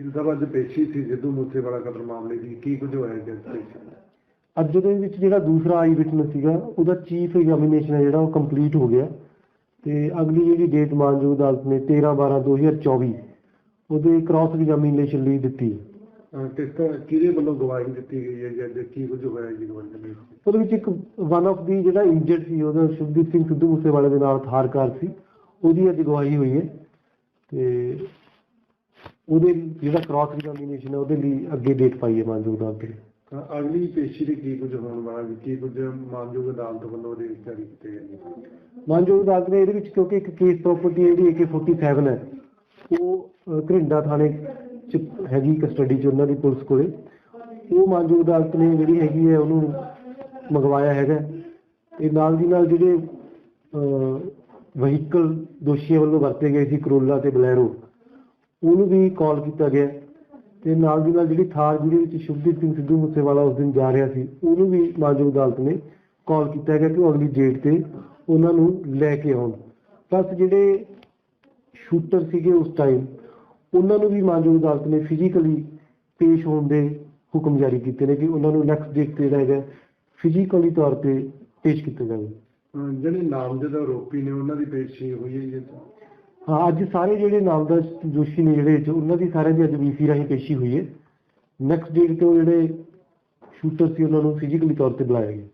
ਜਿੰਦਾ ਅੱਜ ਪੇਸ਼ੀ ਸੀ ਸਿੱਧੂ ਮੂਸੇਵਾਲਾ ਕਤਲ ਮਾਮਲੇ ਦੀ ਕੀ ਕੁਝ ਹੋਇਆ ਜੀ ਇਸ ਪੇਸ਼ੀ ਅੱਜ ਦੇ ਵਿੱਚ ਜਿਹੜਾ ਦੂਸਰਾ ਆਈ ਵਿਟਨੈਸ ਸੀਗਾ ਉਹਦਾ ਚੀਫ ਐਗਜ਼ਾਮੀਨੇਸ਼ਨ ਹੈ ਜਿਹੜਾ ਉਹ ਕੰਪਲੀਟ ਹੋ ਗਿਆ। ਤੇ ਅਗਲੀ ਜਿਹੜੀ ਡੇਟ ਮਾਨਯੋਗ ਅਦਾਲਤ ਨੇ 13 12 2024 ਉਹਦੇ ਕ੍ਰਾਸ ਐਗਜ਼ਾਮੀਨੇਸ਼ਨ ਲਈ ਦਿੱਤੀ। ਹੈ ਅਹ ਕਿਸ ਤਰ੍ਹਾਂ ਕਿਹਦੇ ਵੱਲੋਂ ਗਵਾਹੀ ਦਿੱਤੀ ਗਈ ਹੈ ਜੀ ਅੱਜ? ਕੀ ਕੁਝ ਹੋਇਆ ਜੀ ਗਵਾਹੀ ਦੇ ਵਿੱਚ ਉਹਦੇ ਵਿੱਚ ਇੱਕ ਵਨ ਆਫ ਦੀ ਜਿਹੜਾ ਇੰਜਰਡ ਸੀ ਉਹਦਾ ਸ਼ੁਭਦੀਪ ਸਿੰਘ ਸਿੱਧੂ ਮੂਸੇਵਾਲੇ ਦੇ ਨਾਲ ਥਾਰਕਾਰ ਸੀ ਉਹਦੀ ਅੱਜ ਗਵਾਹੀ ਹੋਈ ਹੈ। ਤੇ ਉਹਦੇ ਜਿਹੜਾ ਕ੍ਰਾਸ ਐਗਜ਼ਾਮੀਨੇਸ਼ਨ ਹੈ ਉਹਦੇ ਲਈ ਅੱਗੇ ਡੇਟ ਪਾਈ ਹੈ ਨੇ ਤਾਂ ਅਗਲੀ ਪੇਸ਼ੀ ਦੇ ਕੀ ਕੁਝ ਹੋਣ ਵਾਲਾ ਜੀ ਕੀ ਕੁਝ ਮਾਨਯੋਗ ਅਦਾਲਤ ਵੱਲੋਂ ਦੇ ਜਾਰੀ ਕੀਤੇ ਗਏ ਨੇ? ਮਾਨਯੋਗ ਅਦਾਲਤ ਨੇ ਇਹਦੇ ਵਿੱਚ ਕਿਉਂਕਿ ਇੱਕ ਕੇਸ ਪ੍ਰਾਪਰਟੀ ਜਿਹੜੀ AK47 ਹੈ ਉਹ ਘਰਿੰਡਾ ਥਾਣੇ ਚ ਹੈਗੀ ਕਸਟਡੀ ਚ ਉਹਨਾਂ ਦੀ ਪੁਲਿਸ ਕੋਲੇ। ਉਹ ਮਾਨਯੋਗ ਅਦਾਲਤ ਨੇ ਜਿਹੜੀ ਹੈਗੀ ਹੈ ਉਹਨੂੰ ਮੰਗਵਾਇਆ ਹੈਗਾ। ਤੇ ਨਾਲ ਦੀ ਨਾਲ ਜਿਹੜੇ ਵਹੀਕਲ ਦੋਸ਼ੀਆਂ ਵੱਲੋਂ ਵਰਤੇ ਗਏ ਸੀ ਕਰੋਲਾ ਤੇ ਬਲੈਰੋ ਉਹਨੂੰ ਵੀ ਕਾਲ ਕੀਤਾ ਗਿਆ। ਤੇ ਨਾਲ ਦੀ ਨਾਲ ਜਿਹੜੀ ਥਾਰ ਜਿਹਦੇ ਵਿੱਚ ਸ਼ੁਭਦੀਪ ਸਿੰਘ ਸਿੱਧੂ ਮੂਸੇਵਾਲਾ ਉਸ ਦਿਨ ਜਾ ਰਿਹਾ ਸੀ, ਉਹਨੂੰ ਵੀ ਮਾਨਯੋਗ ਅਦਾਲਤ ਨੇ ਕਾਲ ਕੀਤਾ ਗਿਆ ਕਿ ਅਗਲੀ ਡੇਟ ਤੇ ਉਹਨਾਂ ਨੂੰ ਲੈ ਕੇ ਆਉਣ। ਪਲੱਸ ਜਿਹੜੇ ਸ਼ੂਟਰ ਸੀਗੇ ਉਸ ਟਾਈਮ ਉਹਨਾਂ ਨੂੰ ਵੀ ਮਾਨਯੋਗ ਅਦਾਲਤ ਨੇ ਫਿਜ਼ੀਕਲੀ ਪੇਸ਼ ਹੋਣ ਦੇ ਹੁਕਮ ਜਾਰੀ ਕੀਤੇ ਨੇ ਕਿ ਉਹਨਾਂ ਨੂੰ ਨੈਕਸਟ ਡੇਟ ਤੇ ਜਿਹੜਾ ਫਿਜ਼ੀਕਲੀ ਤੌਰ ਤੇ ਪੇਸ਼ ਕੀਤਾ ਜਾਵੇ। ਜਿਹੜੇ ਨਾਮਜ਼ਦ ਆਰੋਪੀ ਨੇ, ਉਹਨਾਂ ਦੀ ਪੇਸ਼ੀ ਹੋਈ ਹੈ ਜੀ। ਹਾਂ, ਅੱਜ ਸਾਰੇ ਜਿਹੜੇ ਨਾਮਦਾਸ ਜੋਸ਼ੀ ਨੇ ਜਿਹੜੇ 'ਚ, ਉਹਨਾਂ ਦੀ ਸਾਰਿਆਂ ਦੀ ਅੱਜ ਵੀਸੀ ਰਾਹੀਂ ਪੇਸ਼ੀ ਹੋਈ ਹੈ। ਨੈਕਸਟ ਡੇਟ ਤੇ ਉਹ ਜਿਹੜੇ ਸ਼ੂਟਰ ਸੀ, ਉਹਨਾਂ ਨੂੰ ਫਿਜ਼ੀਕਲੀ ਤੌਰ ਤੇ ਬੁਲਾਇਆ ਗਿਆ।